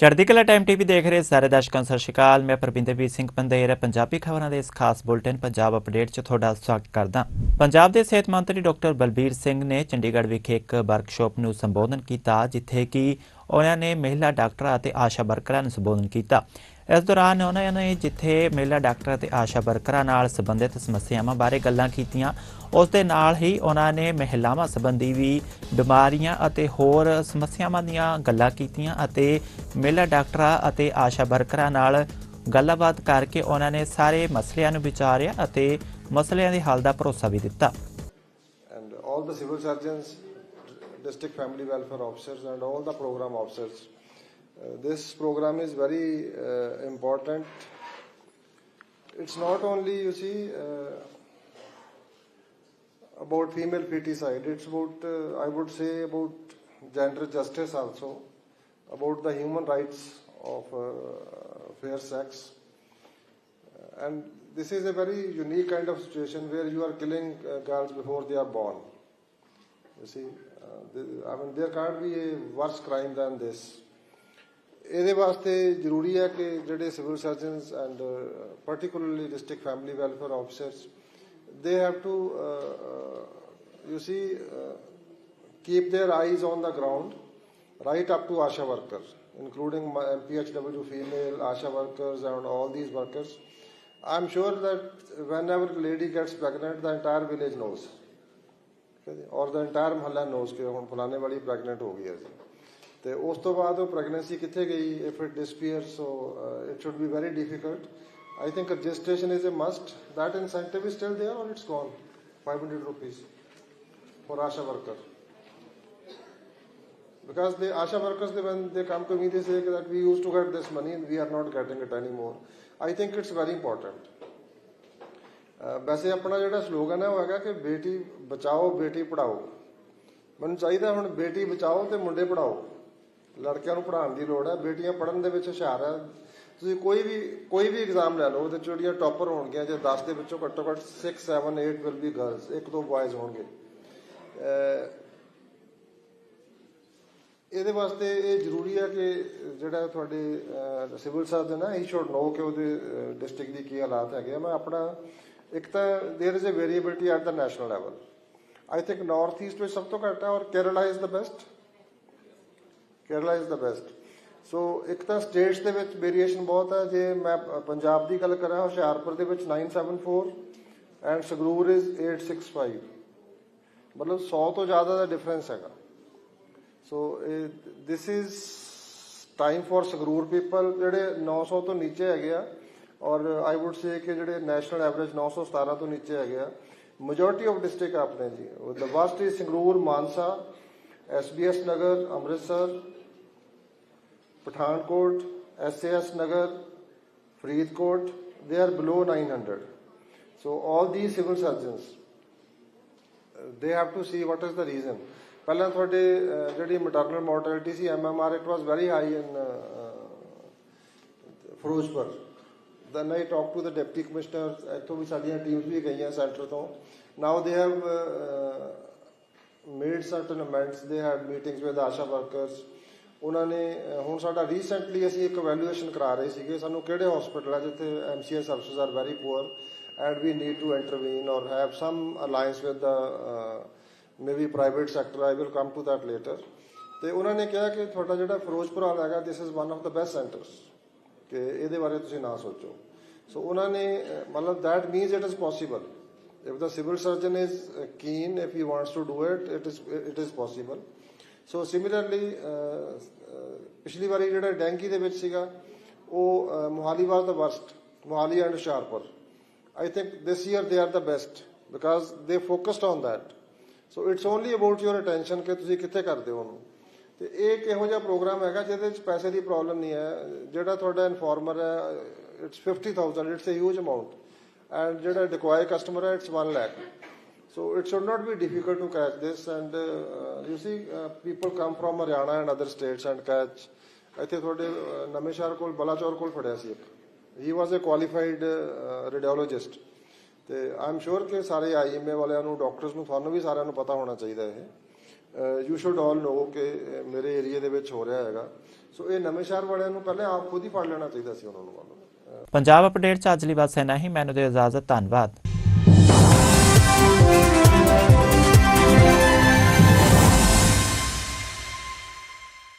ਚੜ੍ਹਦੀ ਕਲਾ time TV ਦੇਖ ਰਹੇ ਸਾਰੇ ਦਰਸ਼ਕਾਂ ਸਤਿ ਸ਼੍ਰੀ ਅਕਾਲ। ਮੈਂ ਪਰਵਿੰਦਰਵੀਰ ਸਿੰਘ ਪੰਦੇਰ, ਪੰਜਾਬੀ ਖਬਰਾਂ ਦੇ ਇਸ ਖਾਸ ਬੁਲਟਨ ਪੰਜਾਬ ਅਪਡੇਟ 'ਚ ਤੁਹਾਡਾ ਸਵਾਗਤ ਕਰਦਾ ਪੰਜਾਬ ਦੇ ਸਿਹਤ ਮੰਤਰੀ ਡਾਕਟਰ ਬਲਬੀਰ ਸਿੰਘ ਨੇ ਚੰਡੀਗੜ੍ਹ ਵਿਖੇ ਇੱਕ ਵਰਕਸ਼ਾਪ ਨੂੰ ਸੰਬੋਧਨ ਕੀਤਾ, ਜਿੱਥੇ ਕਿ ਉਹਨਾਂ ਨੇ ਮਹਿਲਾ ਡਾਕਟਰਾਂ ਅਤੇ ਆਸ਼ਾ ਵਰਕਰਾਂ ਨੂੰ ਸੰਬੋਧਨ ਕੀਤਾ। ਇਸ ਦੌਰਾਨ ਉਹਨਾਂ ਨੇ ਜਿੱਥੇ ਮਹਿਲਾ ਡਾਕਟਰ ਅਤੇ ਆਸ਼ਾ ਵਰਕਰਾਂ ਨਾਲ ਸੰਬੰਧਿਤ ਸਮੱਸਿਆਵਾਂ ਬਾਰੇ ਗੱਲਾਂ ਕੀਤੀਆਂ ਉਸ ਦੇ ਨਾਲ ਹੀ ਉਹਨਾਂ ਨੇ ਮਹਿਲਾਵਾਂ ਸੰਬੰਧੀ ਵੀ ਬਿਮਾਰੀਆਂ ਅਤੇ ਹੋਰ ਸਮੱਸਿਆਵਾਂ ਦੀਆਂ ਗੱਲਾਂ ਕੀਤੀਆਂ ਅਤੇ ਮਹਿਲਾ ਡਾਕਟਰਾਂ ਅਤੇ ਆਸ਼ਾ ਵਰਕਰਾਂ ਨਾਲ ਗੱਲਬਾਤ ਕਰਕੇ ਉਹਨਾਂ ਨੇ ਸਾਰੇ ਮਸਲਿਆਂ ਨੂੰ ਵਿਚਾਰਿਆ ਅਤੇ ਮਸਲਿਆਂ ਦੇ ਹੱਲ ਦਾ ਭਰੋਸਾ ਵੀ ਦਿੱਤਾ and all the civil surgeons, district family welfare officers, and all the program officers. Uh, this program is very uh, important. It's not only, you see, uh, about female feticide, it's about, I would say, about gender justice also, about the human rights of fair sex. And this is a very unique kind of situation where you are killing uh, girls before they are born. You see, uh, I mean, there can't be a worse crime than this. ਇਹਦੇ ਵਾਸਤੇ ਜ਼ਰੂਰੀ ਹੈ ਕਿ ਜਿਹੜੇ civil surgeons and particularly district family welfare officers they have to you see keep their eyes on the ground right up to ASHA workers, including my MPHW female ASHA workers and all these workers. I'm sure that whenever a lady gets pregnant, the entire village knows. ਔਰ ਦਾ entire ਮਹੱਲਾ knows ਕਿ ਹੁਣ ਫਲਾਣੇ ਵਾਲੀ pregnant ਹੋ ਗਈ ਹੈ ਜੀ ਤੇ ਉਸ ਤੋਂ ਬਾਅਦ ਉਹ ਪ੍ਰੈਗਨੈਂਸੀ ਕਿੱਥੇ ਗਈ if it disappear so it should be very difficult I think registration is a must that incentive is still there or it's gone 500 rupees for ASHA worker because the asha workers they, when they come to me they say that we used to get this money and we are not getting it anymore i think it's very important ਵੈਸੇ ਆਪਣਾ ਜਿਹੜਾ slogan ਹੈ ਉਹ ਹੈਗਾ ਕਿ ਬੇਟੀ ਬਚਾਓ ਬੇਟੀ ਪੜਾਓ ਮੈਨੂੰ ਚਾਹੀਦਾ ਹੁਣ ਬੇਟੀ ਬਚਾਓ ਤੇ ਮੁੰਡੇ ਪੜਾਓ ਲੜਕਿਆਂ ਨੂੰ ਪੜ੍ਹਾਉਣ ਦੀ ਲੋੜ ਹੈ, ਬੇਟੀਆਂ ਪੜ੍ਹਨ ਦੇ ਵਿੱਚ ਹੁਸ਼ਿਆਰ ਹੈ। ਤੁਸੀਂ ਕੋਈ ਵੀ ਕੋਈ ਵੀ ਐਗਜ਼ਾਮ ਲੈ ਲਓ, ਉਹਦੇ 'ਚ ਜਿਹੜੀਆਂ ਟੌਪਰ ਹੋਣਗੀਆਂ ਜੇ 10 ਦੇ ਵਿੱਚੋਂ ਘੱਟੋ ਘੱਟ 6 7 8 ਵਿਲ ਬੀ ਗਰਲਸ ਇੱਕ ਦੋ ਬॉयਜ਼ ਹੋਣਗੇ। ਇਹਦੇ ਵਾਸਤੇ ਇਹ ਜ਼ਰੂਰੀ ਹੈ ਕਿ ਜਿਹੜਾ ਤੁਹਾਡੇ ਸਿਵਲ ਸਰਜਨ ਹੈ ਹੀ ਸ਼ੁੱਡ ਨੋ ਕਿ ਉਹਦੇ ਡਿਸਟ੍ਰਿਕਟ ਦੀ ਕੀ ਹਾਲਾਤ ਹੈਗੇ ਆ। ਮੈਂ ਆਪਣਾ, ਇੱਕ ਤਾਂ there is a variability at the national level I think north east ਵਿੱਚ ਸਭ ਤੋਂ ਘੱਟ ਹੈ ਔਰ Kerala is the best Kerala is the best so ਇੱਕ ਤਾਂ ਸਟੇਟਸ ਦੇ ਵਿੱਚ ਵੇਰੀਏਸ਼ਨ ਬਹੁਤ ਹੈ, ਜੇ ਮੈਂ ਪੰਜਾਬ ਦੀ ਗੱਲ ਕਰਾਂ, ਹੁਸ਼ਿਆਰਪੁਰ ਦੇ ਵਿੱਚ 974 ਐਂਡ ਸੰਗਰੂਰ ਇਜ਼ 865 ਮਤਲਬ 100 ਤੋਂ ਜ਼ਿਆਦਾ ਦਾ ਡਿਫਰੈਂਸ ਹੈਗਾ। So this is time for Sangrur people ਜਿਹੜੇ 900 ਤੋਂ ਨੀਚੇ ਹੈਗੇ ਆ, ਔਰ ਆਈ ਊਡ ਸੇ ਕਿ ਜਿਹੜੇ ਨੈਸ਼ਨਲ ਐਵਰੇਜ 917 ਤੋਂ ਨੀਚੇ ਹੈਗੇ ਆ ਮੈਜੋਰਟੀ ਆਫ ਡਿਸਟ੍ਰਿਕਟ ਆਪਣੇ ਜੀ। The worst is Sangrur, Mansa SBS Nagar, Amritsar Pathankot SAS Nagar Faridkot they are below 900 so all these civil surgeons they have to see what is the reason. ਪਹਿਲਾਂ ਤੁਹਾਡੇ ਅਹ, ਜਿਹੜੀ maternal mortality C MMR it was very high in Firozpur then I talk to the deputy commissioner ਇੱਥੋਂ ਵੀ ਸਾਡੀਆਂ teams ਵੀ ਗਈਆਂ centre ਤੋਂ ਨਾਓ they have made certain amends they had meetings with ASHA workers ਉਹਨਾਂ ਨੇ ਹੁਣ ਸਾਡਾ ਰੀਸੈਂਟਲੀ ਅਸੀਂ ਇੱਕ ਵੈਲੂਏਸ਼ਨ ਕਰਾ ਰਹੇ ਸੀਗੇ। ਸਾਨੂੰ ਕਿਹੜੇ ਹਸਪੀਟਲ ਆ ਜਿੱਥੇ MCS services are very poor and we need to intervene or have some alliance with the maybe private sector I will come to that later ਤੇ ਉਹਨਾਂ ਨੇ ਕਿਹਾ ਕਿ ਤੁਹਾਡਾ ਜਿਹੜਾ ਫਿਰੋਜ਼ਪੁਰ ਹਾਲ ਹੈਗਾ this is one of the best centres ਕਿ ਇਹਦੇ ਬਾਰੇ ਤੁਸੀਂ ਨਾ ਸੋਚੋ। ਸੋ ਉਹਨਾਂ ਨੇ ਮਤਲਬ that means it is possible if the civil surgeon is keen if if wants to do it it is it is possible so similarly uh, uh, ਪਿਛਲੀ ਵਾਰੀ ਜਿਹੜਾ ਡੈਂਗੀ ਦੇ ਵਿੱਚ ਸੀਗਾ, ਉਹ Mohali was the worst, Mohali and Hoshiarpur. I think this year they are the best because they focused on that. So, it's only about your attention ਕਿ ਤੁਸੀਂ ਕਿੱਥੇ ਕਰਦੇ ਹੋ ਉਹਨੂੰ। ਤੇ ਇਹ ਇੱਕ ਇਹੋ ਜਿਹਾ ਪ੍ਰੋਗਰਾਮ ਹੈਗਾ ਜਿਹਦੇ ਵਿੱਚ ਪੈਸੇ ਦੀ ਪ੍ਰੋਬਲਮ ਨਹੀਂ ਹੈ। ਜਿਹੜਾ ਤੁਹਾਡਾ ਇਨਫਾਰਮਰ ਹੈ it's 50000 it's a huge amount and ਜਿਹੜਾ ਡਿਕਵਾਈ ਕਸਟਮਰ ਹੈ it's 1 lakh So it should not be difficult to catch this. And you see, people come from Haryana and other states and catch. ਇੱਥੇ ਤੁਹਾਡੇ ਨਵੇਂ ਸ਼ਹਿਰ ਕੋਲ ਬਲਾਚੌਰ ਕੋਲ ਫੜਿਆ ਸੀ ਇੱਕ ਹੀ ਵਾਸ ਅ ਕੁਆਲੀਫਾਈਡ ਰੇਡੀਓਲੋਜਿਸਟ ਤੇ ਆਮ ਸ਼ੋਰ ਕਿ ਸਾਰੇ ਆਈਐਮਏ ਵਾਲਿਆਂ ਨੂੰ ਡਾਕਟਰਸ ਨੂੰ ਤੁਹਾਨੂੰ ਵੀ ਸਾਰਿਆਂ ਨੂੰ ਪਤਾ ਹੋਣਾ ਚਾਹੀਦਾ ਇਹ ਯੂ ਸ਼ੁਡ ਆਲ ਨੋ ਕਿ ਮੇਰੇ ਏਰੀਆ ਦੇ ਵਿੱਚ ਹੋ ਰਿਹਾ ਹੈਗਾ ਸੋ ਇਹ ਨਵੇਂ ਸ਼ਹਿਰ ਵਾਲਿਆਂ ਨੂੰ ਪਹਿਲੇ ਆਪ ਖੁਦ ਹੀ ਫੜ ਲੈਣਾ ਚਾਹੀਦਾ ਸੀ ਉਹਨਾਂ ਨੂੰ ਪੰਜਾਬ ਅਪਡੇਟ ਚ ਅੱਜ ਲਈ ਬਸ ਇੰਨਾ ਹੀ। ਮੈਨੂੰ ਦੇ ਇਜਾਜ਼ਤ ਧੰਨਵਾਦ।